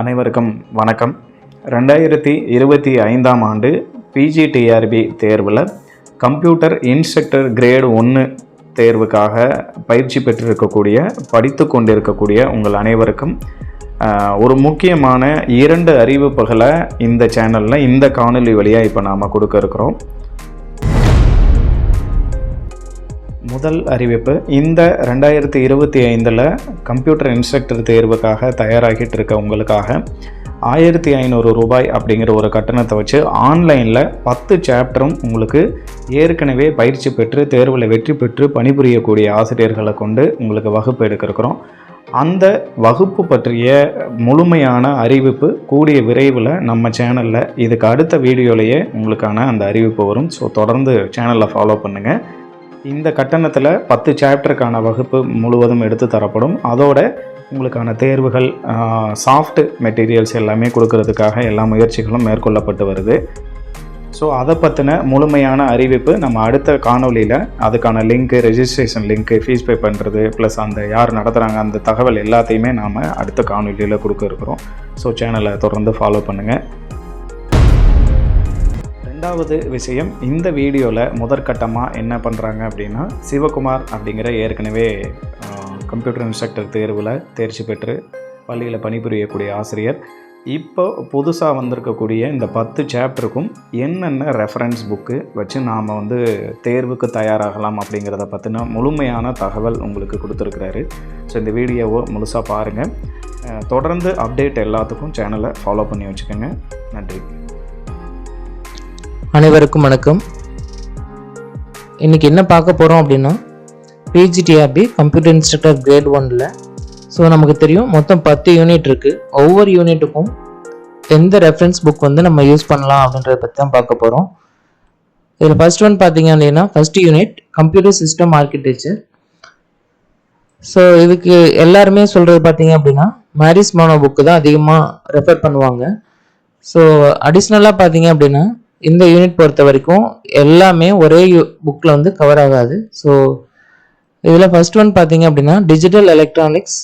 அனைவருக்கும் வணக்கம். ரெண்டாயிரத்தி இருபத்தி ஐந்தாம் ஆண்டு பிஜிடிஆர்பி தேர்வில் கம்ப்யூட்டர் இன்ஸ்ட்ரக்டர் கிரேடு ஒன்று தேர்வுக்காக பயிற்சி பெற்றிருக்கக்கூடிய படித்து கொண்டிருக்கக்கூடிய உங்கள் அனைவருக்கும் ஒரு முக்கியமான இரண்டு அறிவிப்புகளை இந்த சேனலில் இந்த காணொலி வழியாக இப்போ நாம் கொடுக்க இருக்கிறோம். முதல் அறிவிப்பு இந்த ரெண்டாயிரத்தி இருபத்தி ஐந்தில் கம்ப்யூட்டர் இன்ஸ்ட்ரக்டர் தேர்வுக்காக தயாராகிட்டு இருக்க உங்களுக்காக ஆயிரத்தி ஐநூறு ரூபாய் அப்படிங்கிற ஒரு கட்டணத்தை வச்சு ஆன்லைனில் பத்து சாப்டரும் உங்களுக்கு ஏற்கனவே பயிற்சி பெற்று தேர்வில் வெற்றி பெற்று பணிபுரியக்கூடிய ஆசிரியர்களை கொண்டு உங்களுக்கு வகுப்பு எடுக்கிறோம். அந்த வகுப்பு பற்றிய முழுமையான அறிவிப்பு கூடிய விரைவில் நம்ம சேனலில் இதுக்கு அடுத்த வீடியோலேயே உங்களுக்கான அந்த அறிவிப்பு வரும். ஸோ தொடர்ந்து சேனலில் ஃபாலோ பண்ணுங்கள் இந்த கட்டணத்தில் பத்து சாப்டருக்கான வகுப்பு முழுவதும் எடுத்து தரப்படும். அதோட உங்களுக்கான தேர்வுகள் சாஃப்ட் மெட்டீரியல்ஸ் எல்லாமே கொடுக்கறதுக்காக எல்லா முயற்சிகளும் மேற்கொள்ளப்பட்டு வருது. ஸோ அதை பற்றின முழுமையான அறிவிப்பு நம்ம அடுத்த காணொலியில் அதுக்கான link registration link fees pay பண்ணுறது ப்ளஸ் அந்த யார் நடத்துகிறாங்க அந்த தகவல் எல்லாத்தையுமே நாம் அடுத்த காணொலியில் கொடுக்க இருக்கிறோம். ஸோ சேனலை தொடர்ந்து ஃபாலோ பண்ணுங்கள் ரெண்டாவது விஷயம் இந்த வீடியோவில் முதற்கட்டமாக என்ன பண்ணுறாங்க அப்படின்னா சிவகுமார் அப்படிங்கிற ஏற்கனவே கம்ப்யூட்டர் இன்ஸ்ட்ரக்டர் தேர்வில் தேர்ச்சி பெற்று பள்ளியில் பணிபுரியக்கூடிய ஆசிரியர். இப்போ புதுசாக வந்திருக்கக்கூடிய இந்த பத்து சாப்டருக்கும் என்னென்ன ரெஃபரன்ஸ் புக்கு வச்சு நாம் வந்து தேர்வுக்கு தயாராகலாம் அப்படிங்கிறத பற்றின முழுமையான தகவல் உங்களுக்கு கொடுத்துருக்கிறாரு. ஸோ இந்த வீடியோவை முழுசாக பாருங்கள் தொடர்ந்து அப்டேட் எல்லாத்துக்கும் சேனலை ஃபாலோ பண்ணி வச்சுக்கோங்க. நன்றி. அனைவருக்கும் வணக்கம். இன்றைக்கி என்ன பார்க்க போகிறோம் அப்படின்னா பிஜிடிஆர்பி கம்ப்யூட்டர் இன்ஸ்ட்ரக்டர் கிரேட் ஒனில் ஸோ நமக்கு தெரியும் மொத்தம் பத்து யூனிட் இருக்குது ஒவ்வொரு யூனிட்டுக்கும் எந்த ரெஃபரன்ஸ் புக் வந்து நம்ம யூஸ் பண்ணலாம் அப்படின்றத பற்றி தான் பார்க்க போகிறோம் இதில் ஃபர்ஸ்ட் ஒன் பார்த்தீங்க அப்படின்னா first unit computer system architecture so இதுக்கு எல்லாருமே சொல்கிறது பார்த்தீங்க அப்படின்னா மேரிஸ் மோனோ புக்கு தான் அதிகமாக ரெஃபர் பண்ணுவாங்க. ஸோ அடிஷ்னலாக பார்த்தீங்க அப்படின்னா இந்த யூனிட் பொறுத்த வரைக்கும் எல்லாமே ஒரே புக்கில் வந்து கவர் ஆகாது. ஸோ இதில் ஃபர்ஸ்ட் ஒன் பார்த்தீங்க அப்படின்னா digital electronics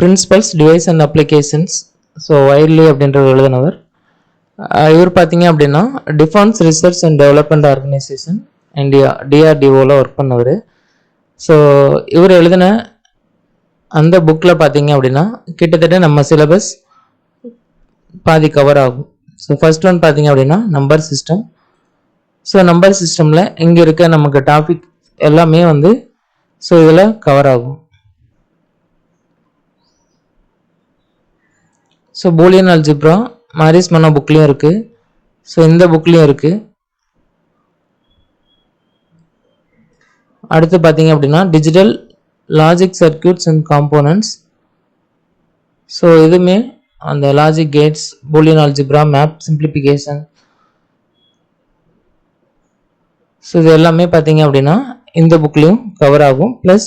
principles device and applications so வைர்லி அப்படின்றவர் எழுதினவர். இவர் பார்த்தீங்க அப்படின்னா defence research and development organisation India டிஆர்டிஓவில் work பண்ணவர். ஸோ இவர் எழுதின அந்த புக்கில் பார்த்தீங்க அப்படின்னா கிட்டத்தட்ட நம்ம சிலபஸ் பாதி கவர் ஆகும். ஸோ ஃபர்ஸ்ட் ஒன் பார்த்தீங்க அப்படின்னா நம்பர் சிஸ்டம் ஸோ நம்பர் சிஸ்டமில் இங்கே இருக்க நமக்கு டாபிக் எல்லாமே வந்து ஸோ இதில் கவர் ஆகும். So Boolean algebra Morris Mano புக்லேயும் இருக்குது ஸோ இந்த புக்லேயும் இருக்குது அடுத்து பார்த்தீங்க அப்படின்னா digital logic circuits and components so இதுவுமே அந்த logic gates boolean algebra map simplification so இது எல்லாமே பார்த்தீங்க அப்படின்னா இந்த புக்லேயும் கவர் ஆகும். ப்ளஸ்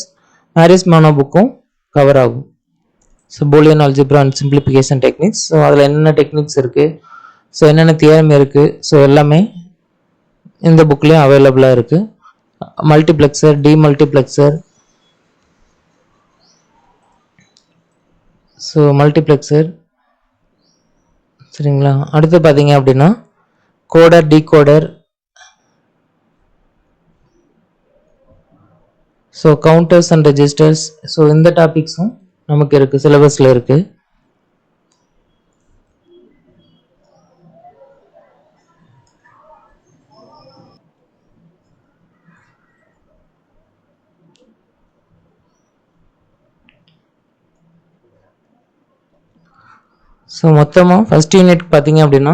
மேரிஸ் மானோ புக்கும் கவர் ஆகும். So boolean algebra and simplification techniques so அதில் என்னென்ன டெக்னிக்ஸ் இருக்குது ஸோ என்னென்ன தியரம் இருக்குது ஸோ எல்லாமே இந்த புக்லேயும் அவைலபிளாக இருக்குது மல்டிப்ளெக்சர் டிமல்டிப்ளெக்சர் ஸோ மல்டிப்ளெக்சர் சரிங்களா? அடுத்து பார்த்தீங்க அப்படின்னா coder decoder so counters and registers so இந்த டாபிக்ஸும் நமக்கு இருக்குது சிலபஸில் இருக்குது ஸோ மொத்தமாக ஃபஸ்ட் யூனிட் பார்த்தீங்க அப்படின்னா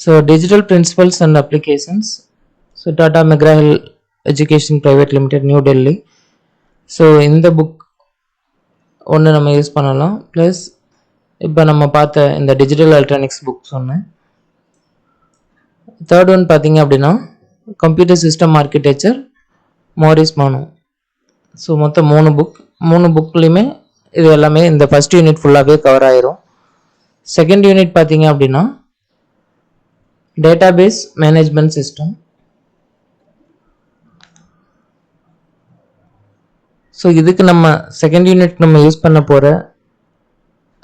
so digital principles and applications so Tata McGraw Hill education private limited New Delhi so இந்த புக் ஒன்று நம்ம யூஸ் பண்ணலாம். ப்ளஸ் இப்போ நம்ம பார்த்த இந்த டிஜிட்டல் எலக்ட்ரானிக்ஸ் புக்ஸ் ஒன்று தேர்ட் ஒன் பார்த்தீங்க அப்படின்னா computer system architecture Morris Mano so மொத்தம் மூணு புக் மூணு புக்லேயுமே இது எல்லாமே இந்த ஃபஸ்ட் யூனிட் ஃபுல்லாகவே கவர் ஆயிரும். செகண்ட் யூனிட் பார்த்தீங்க அப்படின்னா டேட்டாபேஸ் மேனேஜ்மெண்ட் சிஸ்டம் ஸோ இதுக்கு நம்ம செகண்ட் யூனிட் நம்ம யூஸ் பண்ண போகிற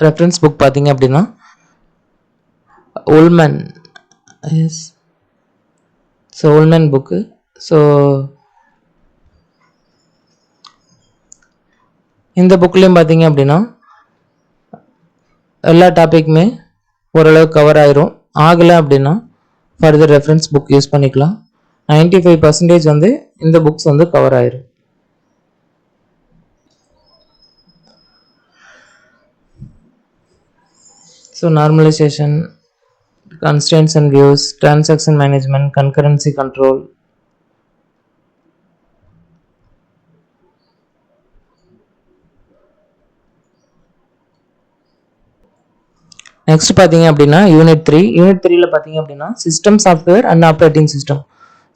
ரெஃபரன்ஸ் புக் பார்த்தீங்க அப்படின்னா Ullman S so Ullman book so இந்த புக்லேயும் பார்த்தீங்க அப்படின்னா எல்லா டாப்பிக்குமே ஓரளவுக்கு கவர் ஆயிரும். ஆகலை அப்படின்னா ஃபர்தர் ரெஃபரன்ஸ் புக் யூஸ் பண்ணிக்கலாம். 95% ஃபைவ் பர்சன்டேஜ் வந்து இந்த புக்ஸ் வந்து கவர் ஆயிரும். So normalisation constraints and views transaction management concurrency control next பார்த்தீங்க அப்படின்னா யூனிட் த்ரீ யூனிட் த்ரீல பார்த்தீங்க அப்படின்னா system software and operating system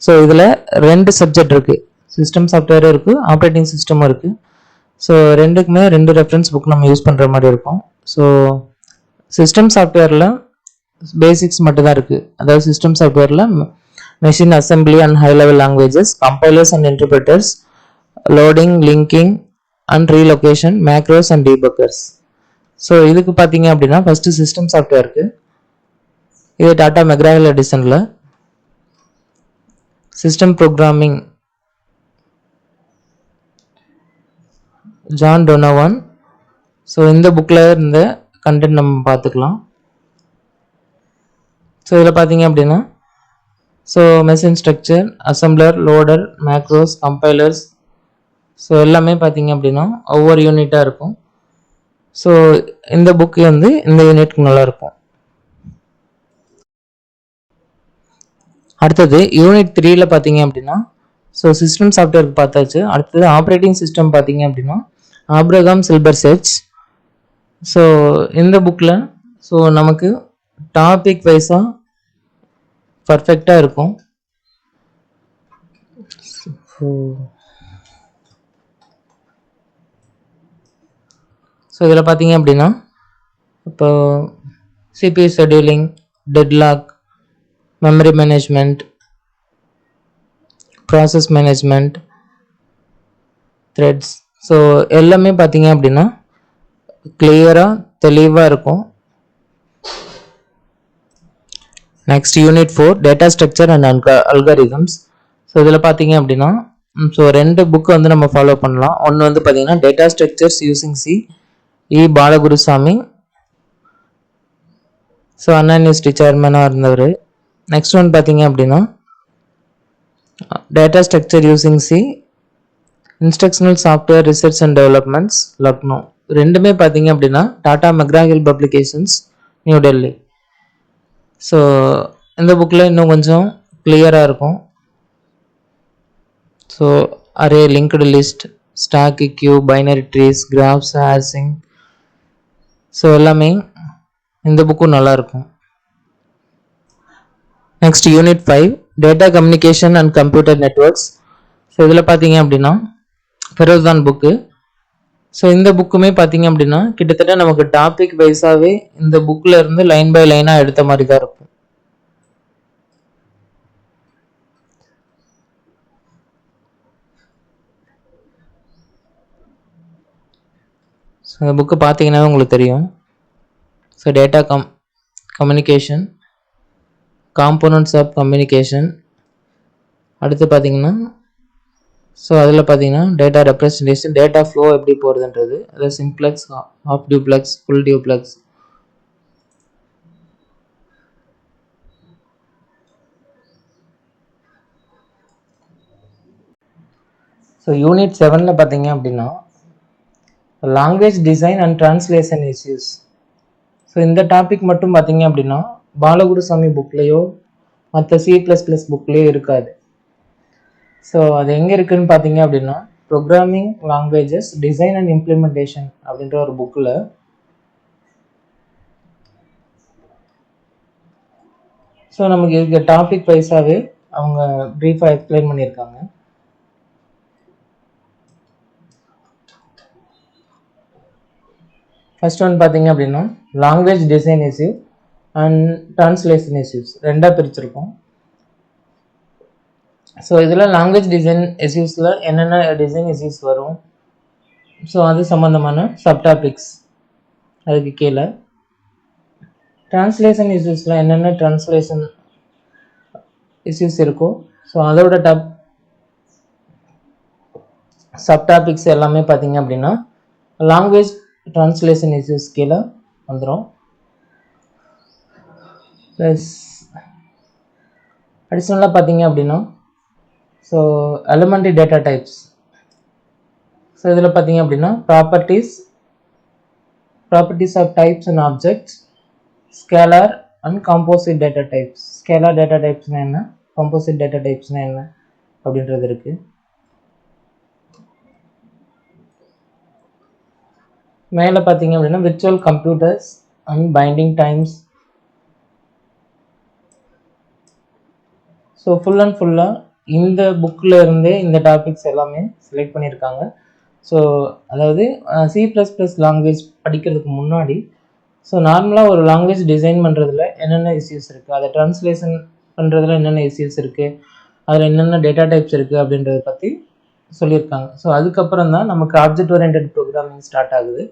so இதில் ரெண்டு சப்ஜெக்ட் இருக்குது சிஸ்டம் சாஃப்ட்வேரும் இருக்குது ஆப்ரேட்டிங் சிஸ்டமும் இருக்குது ஸோ ரெண்டுக்குமே ரெண்டு ரெஃபரன்ஸ் புக் நம்ம யூஸ் பண்ணுற மாதிரி இருக்கும். ஸோ சிஸ்டம் சாஃப்ட்வேரில் பேசிக்ஸ் மட்டும் தான் இருக்குது அதாவது சிஸ்டம் சாஃப்ட்வேரில் machine assembly and high level languages compilers and interpreters loading linking and relocation macros and debuggers so இதுக்கு பார்த்தீங்க அப்படின்னா ஃபஸ்ட்டு சிஸ்டம் சாஃப்ட்வேருக்கு இது Tata McGraw Hill எடிசனில் system programming John Donovan so இந்த புக்கில் இருந்த கண்டென்ட் நம்ம பார்த்துக்கலாம் ஸோ இதில் பார்த்தீங்க அப்படின்னா so machine structure assembler loader macros compilers so எல்லாமே பார்த்தீங்க அப்படின்னா ஒவ்வொரு யூனிட்டாக இருக்கும். ஸோ இந்த புக்கு வந்து இந்த யூனிட்க்கு நல்லாயிருக்கும் அடுத்தது யூனிட் த்ரீயில் பார்த்தீங்க அப்படின்னா ஸோ சிஸ்டம் சாஃப்ட்வேருக்கு பார்த்தாச்சு. அடுத்தது ஆப்ரேட்டிங் சிஸ்டம் பார்த்தீங்க அப்படின்னா ஆப்ரகாம் சில்பர் செர்ச் ஸோ இந்த புக்கில் ஸோ நமக்கு டாபிக் வைஸாக பர்ஃபெக்டாக இருக்கும். ஸோ இதில் பார்த்தீங்க அப்படின்னா இப்போ CPU scheduling deadlock memory management process management threads so எல்லாமே பார்த்தீங்க அப்படின்னா கிளியராக தெளிவாக இருக்கும். Next unit four data structure and algo algorithms so இதில் பார்த்தீங்க அப்படின்னா ஸோ ரெண்டு புக்கு வந்து நம்ம ஃபாலோ பண்ணலாம். ஒன்று வந்து பார்த்தீங்கன்னா data structures using C E Balagurusamy so Anna university சேர்மனாக இருந்தவர் நெக்ஸ்ட் ஒன் பார்த்தீங்க அப்படின்னா data structure using C instructional software research and developments Lucknow ரெண்டுமே பார்த்தீங்க அப்படின்னா Tata McGraw Hill publications New Delhi so இந்த புக்கில் இன்னும் கொஞ்சம் கிளியராக இருக்கும். So array linked list stack queue binary trees graphs ஹேர்சிங் so எல்லாமே இந்த புக்கும் நல்லா இருக்கும் next unit five data communication and computer networks so இதில் பார்த்தீங்க அப்படின்னா ஃபெரோஸ்தான் புக்கு ஸோ இந்த புக்குமே பார்த்தீங்க அப்படின்னா கிட்டத்தட்ட நமக்கு டாபிக் வைஸாகவே இந்த புக்கில் இருந்து லைன் பை லைனாக எடுத்த மாதிரி தான் இருக்கும். ஸோ அந்த புக்கு பார்த்தீங்கன்னா உங்களுக்கு தெரியும். So data com communication components of communication அடுத்து பார்த்தீங்கன்னா ஸோ அதில் பார்த்தீங்கன்னா டேட்டா ரெப்ரசன்டேஷன் டேட்டா ஃப்ளோ எப்படி போகிறதுன்றது அதாவது simplex half duplex full duplex so unit செவனில் பார்த்தீங்க அப்படின்னா language design and translation issues so இந்த டாபிக் மட்டும் பார்த்தீங்க அப்படின்னா பாலகுருசாமி புக்லேயோ மற்ற சி ப்ளஸ் ப்ளஸ் புக்லேயோ இருக்காது. ஸோ அது எங்கே இருக்குதுன்னு பார்த்தீங்க அப்படின்னா programming languages design and implementation அப்படின்ற ஒரு புக்கில் ஸோ நமக்கு இருக்க டாபிக் வைஸாகவே அவங்க ப்ரீஃபாக எக்ஸ்பிளைன் பண்ணியிருக்காங்க. ஃபர்ஸ்ட் ஒன் பார்த்தீங்க அப்படின்னா language design issue and translation issues ரெண்டாக பிரிச்சிருக்கோம். ஸோ இதில் லாங்குவேஜ் டிசைன் இஷ்யூஸில் என்னென்ன டிசைன் இஷ்யூஸ் வரும்? ஸோ அது சம்மந்தமான சப்டாபிக்ஸ் அதுக்கு கீழே. ட்ரான்ஸ்லேஷன் இஷ்யூஸில் என்னென்ன ட்ரான்ஸ்லேஷன் இஷ்யூஸ் இருக்கோ ஸோ அதோட டாப் சப் டாபிக்ஸ் எல்லாமே பார்த்தீங்க அப்படின்னா லாங்குவேஜ் ட்ரான்ஸ்லேஷன் இஷ்யூஸ் கீழே வந்துடும் ப்ளஸ் அடிஷ்னலாக பார்த்தீங்க அப்படின்னா so elementary data types so இதில் பார்த்தீங்க அப்படின்னா properties properties of types and objects scalar and composite data types scalar data டைப்ஸ்னால் என்ன? காம்போசிட் டேட்டா டைப்ஸ்னால் என்ன? அப்படின்றது இருக்குது மேலே பார்த்தீங்க அப்படின்னா virtual computers and binding times so full and ஃபுல்லாக இந்த புக்கில் இருந்தே இந்த டாபிக்ஸ் எல்லாமே செலக்ட் பண்ணியிருக்காங்க. ஸோ அதாவது சி ப்ளஸ் ப்ளஸ் லாங்குவேஜ் படிக்கிறதுக்கு முன்னாடி ஸோ நார்மலாக ஒரு லாங்குவேஜ் டிசைன் பண்ணுறதுல என்னென்ன இஷ்யூஸ் இருக்குது அதை ட்ரான்ஸ்லேஷன் பண்ணுறதுல என்னென்ன இஷ்யூஸ் இருக்குது அதில் என்னென்ன டேட்டா டைப்ஸ் இருக்குது அப்படின்றத பற்றி சொல்லியிருக்காங்க. ஸோ அதுக்கப்புறம் தான் நமக்கு ஆப்ஜெக்ட் ஓரியன்ட் ப்ரோக்ராமிங் ஸ்டார்ட் ஆகுது.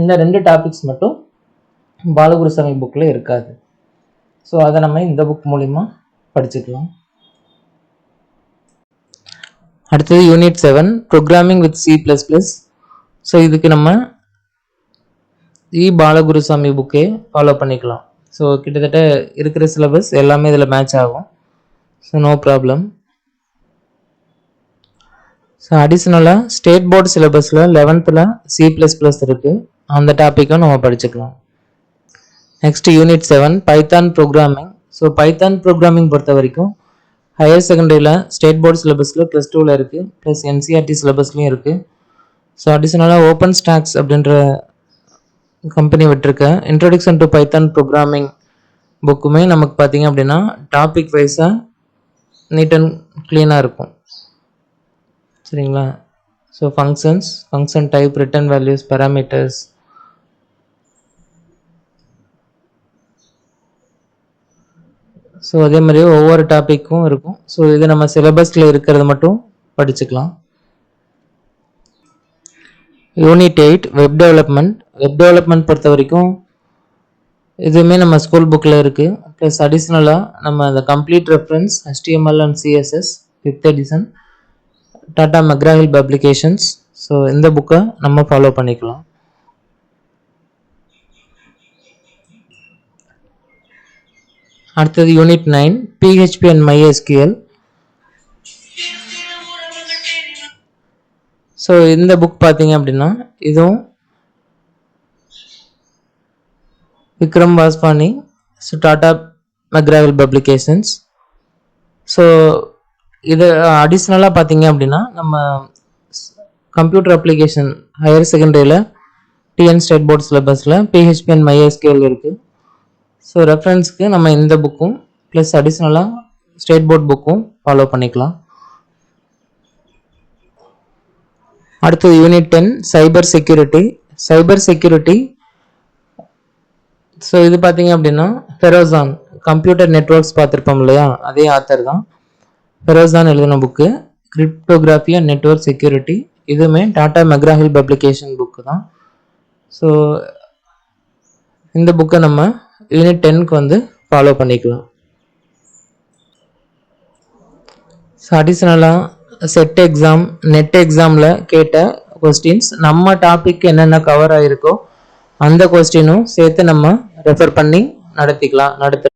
இந்த ரெண்டு டாபிக்ஸ் மட்டும் பாலகுருசாமி புக்கில் இருக்காது. ஸோ அதை நம்ம இந்த புக் மூலிமா படிச்சுக்கலாம். அடுத்தது unit seven programming with C plus plus so இதுக்கு நம்ம இ பாலகுருசாமி புக்கே ஃபாலோ பண்ணிக்கலாம். ஸோ கிட்டத்தட்ட இருக்கிற சிலபஸ் எல்லாமே இதில் மேட்ச் ஆகும். ஸோ நோ ப்ராப்ளம் ஸோ அடிஷ்னலாக ஸ்டேட் போர்டு சிலபஸில் லெவன்த்தில் சி ப்ளஸ் ப்ளஸ் இருக்குது அந்த டாப்பிக்கும் நம்ம படிச்சுக்கலாம். Next unit seven Python programming so Python programming பொறுத்த வரைக்கும் ஹையர் செகண்டரியில் ஸ்டேட் போர்டு சிலபஸில் ப்ளஸ் டூவில் இருக்குது ப்ளஸ் என்சிஆர்டி சிலபஸ்லையும் இருக்குது ஸோ அடிஷ்னலாக ஓப்பன் ஸ்டாக்ஸ் அப்படின்ற கம்பெனி விட்டுருக்க. இன்ட்ரொடக்ஷன் டு பைத்தான் ப்ரோக்ராமிங் புக்குமே நமக்கு பார்த்தீங்க அப்படின்னா டாபிக் வைஸாக நீட் அண்ட் க்ளீனாக இருக்கும். சரிங்களா so functions function type return values parameters so அதே மாதிரி ஒவ்வொரு டாப்பிக்கும் இருக்கும். ஸோ இது நம்ம சிலபஸில் இருக்கிறது மட்டும் படிச்சுக்கலாம். Unit eight web development web development பொறுத்த வரைக்கும் இதுவுமே நம்ம ஸ்கூல் புக்கில் இருக்குது ப்ளஸ் அடிஷ்னலாக நம்ம அந்த complete reference HTML and CSS fifth edition Tata McGraw Hill publications so இந்த புக்கை நம்ம ஃபாலோ பண்ணிக்கலாம். அடுத்தது unit nine PHP and MySQL. So இந்த புக் பார்த்தீங்க அப்படின்னா இதுவும் Vikram Vaswani so Tata McGraw Hill publications so இது அடிஷ்னலாக பார்த்தீங்க அப்படின்னா நம்ம கம்ப்யூட்டர் அப்ளிகேஷன் ஹையர் செகண்டரியில் டிஎன் ஸ்டேட் போர்ட் சிலபஸில் பிஹெச்பி அண்ட் மைஎஸ்கேஎல் இருக்குது ஸோ ரெஃபரன்ஸ்க்கு நம்ம இந்த புக்கும் ப்ளஸ் அடிஷ்னலாக ஸ்டேட் போர்ட் புக்கும் ஃபாலோ பண்ணிக்கலாம். அடுத்தது unit ten cyber security cyber security so இது பார்த்தீங்க அப்படின்னா ஃபெரோசான் கம்ப்யூட்டர் நெட்ஒர்க்ஸ் பார்த்துருப்போம் இல்லையா? அதே ஆத்தர் தான். ஃபெரோசான் எழுதின book cryptography and network security இதுவுமே Tata McGraw Hill publication book தான். ஸோ இந்த புக்கை நம்ம யூனிட் டென்க்கு வந்து ஃபாலோ பண்ணிக்கலாம். ஸோ அடிஷ்னலாக செட் எக்ஸாம் நெட் எக்ஸாமில் கேட்ட கொஸ்டின்ஸ் நம்ம டாபிக் என்னென்ன கவர் ஆகிருக்கோ அந்த கொஸ்டினும் சேர்த்து நம்ம ரெஃபர் பண்ணி நடத்திக்கலாம் நடத்த